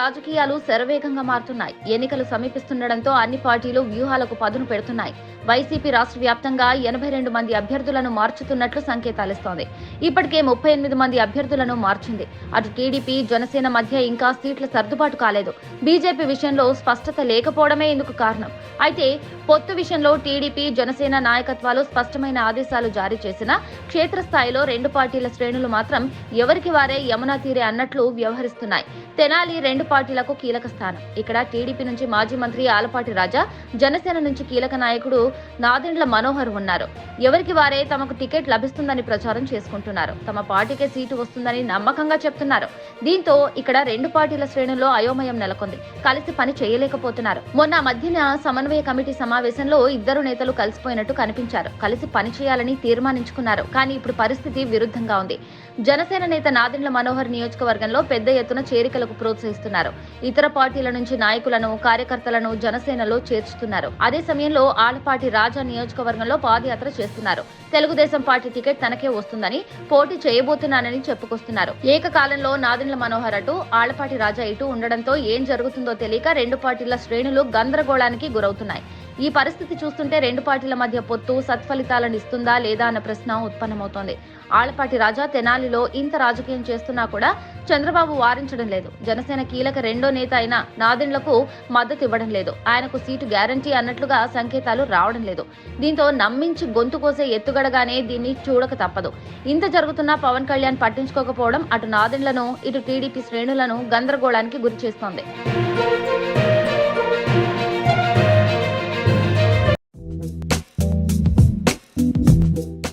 రాజకీయాలు శరవేగంగా మారుతున్నాయి. ఎన్నికలు సమీపిస్తుండటంతో అన్ని పార్టీలు వ్యూహాలకు పదును పెడుతున్నాయి. వైసీపీ రాష్ట్ర వ్యాప్తంగా ఎనభై రెండు మంది అభ్యర్థులను మార్చుతున్నట్లు సంకేతాలిస్తోంది. ఇప్పటికే ముప్పై ఎనిమిది మంది అభ్యర్థులను మార్చింది. అటు టీడీపీ జనసేన మధ్య ఇంకా సీట్ల సర్దుబాటు కాలేదు. బీజేపీ విషయంలో స్పష్టత లేకపోవడమే ఇందుకు కారణం. అయితే పొత్తు విషయంలో టీడీపీ జనసేన నాయకత్వాలు స్పష్టమైన ఆదేశాలు జారీ చేసినా క్షేత్రస్థాయిలో రెండు పార్టీల శ్రేణులు మాత్రం ఎవరికి వారే యమునా తీరే అన్నట్లు వ్యవహరిస్తున్నాయి. తెనాలి రెండు పార్టీలకు కీలక స్థానం. ఇక్కడ టీడీపీ నుంచి మాజీ మంత్రి ఆలపాటి రాజా జనసేన నుంచి కీలక నాయకుడు నాదెండ్ల మనోహర్ ఉన్నారు. ఎవరికి వారే తమకు టికెట్ లభిస్తుందని ప్రచారం చేసుకుంటున్నారు. తమ పార్టీకే సీటు వస్తుందని నమ్మకంగా చెప్తున్నారు. దీంతో ఇక్కడ రెండు పార్టీల శ్రేణుల్లో అయోమయం నెలకొంది. కలిసి పని చేయలేకపోతున్నారు. మొన్న మధ్యన సమన్వయ కమిటీ సమావేశంలో ఇద్దరు నేతలు కలిసిపోయినట్టు కనిపించారు. కలిసి పని చేయాలని తీర్మానించుకున్నారు. కానీ ఇప్పుడు పరిస్థితి విరుద్ధంగా ఉంది. జనసేన నేత నాదెండ్ల మనోహర్ నియోజకవర్గంలో పెద్ద ఎత్తున చేరికలకు ప్రోత్సహిస్తున్నారు. ఇతర పార్టీల నుంచి నాయకులను కార్యకర్తలను జనసేనలో చేర్చుతున్నారు. అదే సమయంలో ఆలపాటి రాజా నియోజకవర్గంలో పాదయాత్ర చేస్తున్నారు. తెలుగుదేశం పార్టీ టికెట్ తనకే వస్తుందని పోటీ చేయబోతున్నానని చెప్పుకొస్తున్నారు. ఏకకాలంలో నాదెండ్ల మనోహర్ అటు ఆలపాటి రాజా ఇటు ఉండడంతో ఏం జరుగుతుందో తెలియక రెండు పార్టీల శ్రేణులు గందరగోళానికి గురవుతున్నాయి. ఈ పరిస్థితి చూస్తుంటే రెండు పార్టీల మధ్య పొత్తు సత్ఫలితాలను ఇస్తుందా లేదా అన్న ప్రశ్న ఉత్పన్నమవుతోంది. ఆళ్ళపాటి రాజా తెనాలిలో ఇంత రాజకీయం చేస్తున్నా కూడా చంద్రబాబు వారించడం లేదు. జనసేన కీలక రెండో నేత అయిన నాదెండ్లకు మద్దతు ఇవ్వడం లేదు. ఆయనకు సీటు గ్యారంటీ అన్నట్లుగా సంకేతాలు రావడం లేదు. దీంతో నమ్మించి గొంతు కోసే ఎత్తుగడగానే దీన్ని చూడక తప్పదు. ఇంత జరుగుతున్నా పవన్ కళ్యాణ్ పట్టించుకోకపోవడం అటు నాదెండ్లను ఇటు టీడీపీ శ్రేణులను గందరగోళానికి గురి చేస్తోంది